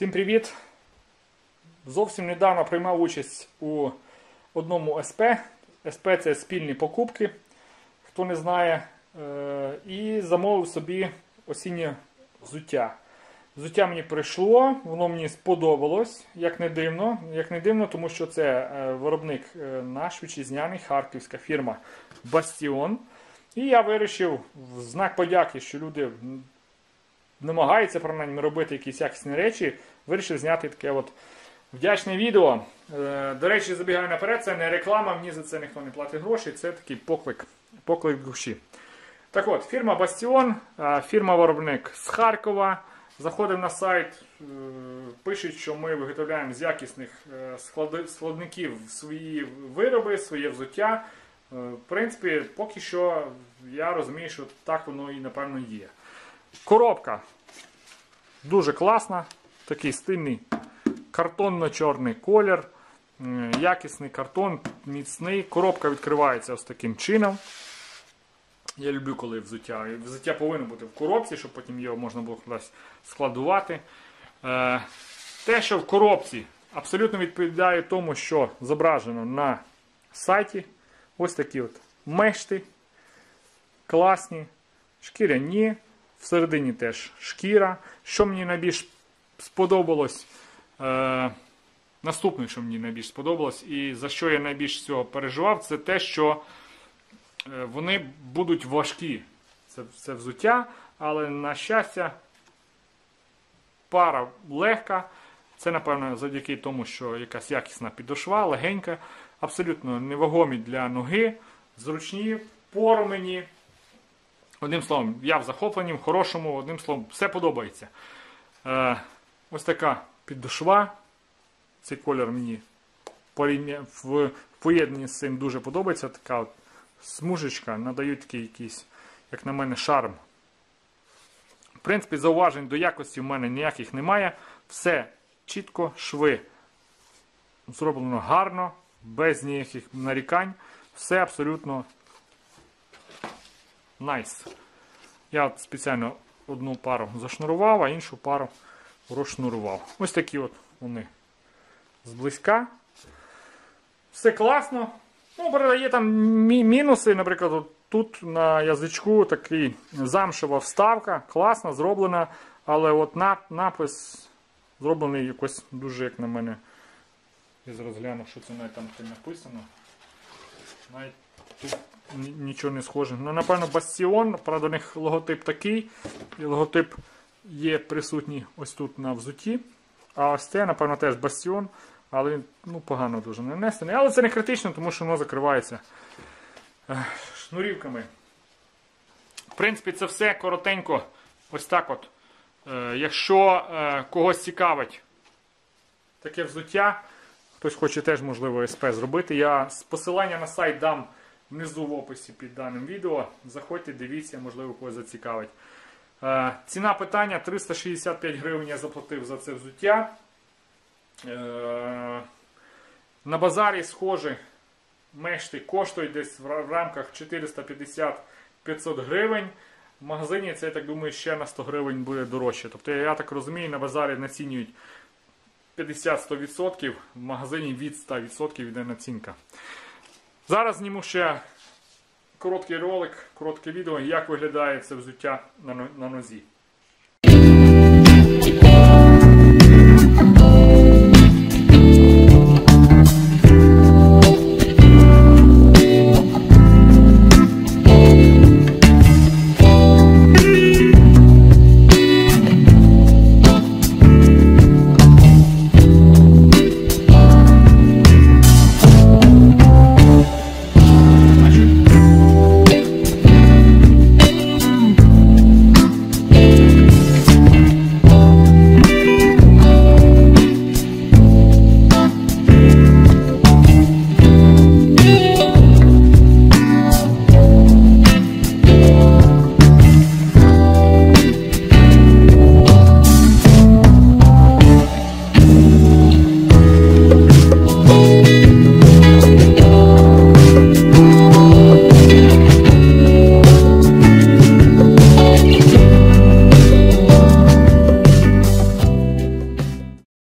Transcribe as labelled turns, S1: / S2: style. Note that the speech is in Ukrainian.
S1: Всім привіт! Зовсім недавно приймав участь у одному СП. СП це спільні покупки, хто не знає. Е, І замовив собі осіннє взуття. Взуття мені прийшло, воно мені сподобалось, як не дивно, як не дивно, тому що це е, виробник е, наш вітчизняний, харківська фірма Бастіон. І я вирішив в знак подяки, що люди м, намагаються принаймні робити якісь якісні речі, вирішив зняти таке от вдячне відео. Е, До речі, забігаю наперед, це не реклама, мені за це ніхто не платить гроші, це такий поклик, поклик душі. Так от, фірма Бастіон, фірма-виробник з Харкова. Заходив на сайт, е, пишуть, що ми виготовляємо з якісних е, складників свої вироби, своє взуття. Е, В принципі, поки що я розумію, що так воно і напевно є. Коробка дуже класна, такий стильний картонно-чорний колір, якісний картон, міцний. Коробка відкривається ось таким чином. Я люблю, коли взуття. Взуття повинно бути в коробці, щоб потім його можна було кудись складувати. Е, те, що в коробці абсолютно відповідає тому, що зображено на сайті. Ось такі от мешти. Класні, шкіряні. Всередині теж шкіра. Що мені найбільш сподобалось. Е, наступне, що мені найбільш сподобалось, і за що я найбільш цього переживав, це те, що е, вони будуть важкі. Це, це взуття, але на щастя, пара легка. Це, напевно, завдяки тому, що якась якісна підошва, легенька, абсолютно невагомі для ноги, зручні, порумені. Одним словом, я в захопленні, в хорошому, одним словом, все подобається. Е, ось така підошва. Цей колір мені в поєднанні з цим дуже подобається. Така от смужечка, надають такий якийсь, як на мене, шарм. В принципі, зауважень до якості в мене ніяких немає. Все чітко, шви зроблено гарно, без ніяких нарікань. Все абсолютно найс. Я спеціально одну пару зашнурував, а іншу пару розшнурував. Ось такі от вони зблизька. Все класно. Ну, передає там мі- мінуси, наприклад, тут на язичку такий замшева вставка, класно зроблена, але от на- напис зроблений якось дуже, як на мене. Я зараз гляну, що це навіть там написано. Навіть тут нічого не схоже. Ну, напевно, Бастіон, правда, у них логотип такий, і логотип є присутній ось тут на взуті. А ось це, напевно, теж Бастіон, але ну, погано дуже нанесений. Але це не критично, тому що воно закривається е, шнурівками. В принципі, це все коротенько. Ось так от. Е, Якщо е, когось цікавить таке взуття, хтось хоче теж, можливо, СП зробити. Я посилання на сайт дам внизу в описі під даним відео. Заходьте, дивіться, можливо, когось зацікавить. Е, Ціна питання 365 гривень я заплатив за це взуття. Е, На базарі схожі мешти коштують десь в рамках 450-500 гривень. В магазині це, я так думаю, ще на 100 гривень буде дорожче. Тобто, я так розумію, на базарі націнюють 50-100%, в магазині від 100% йде націнка. Зараз зніму ще короткий ролик, коротке відео, як виглядає це взуття на нозі.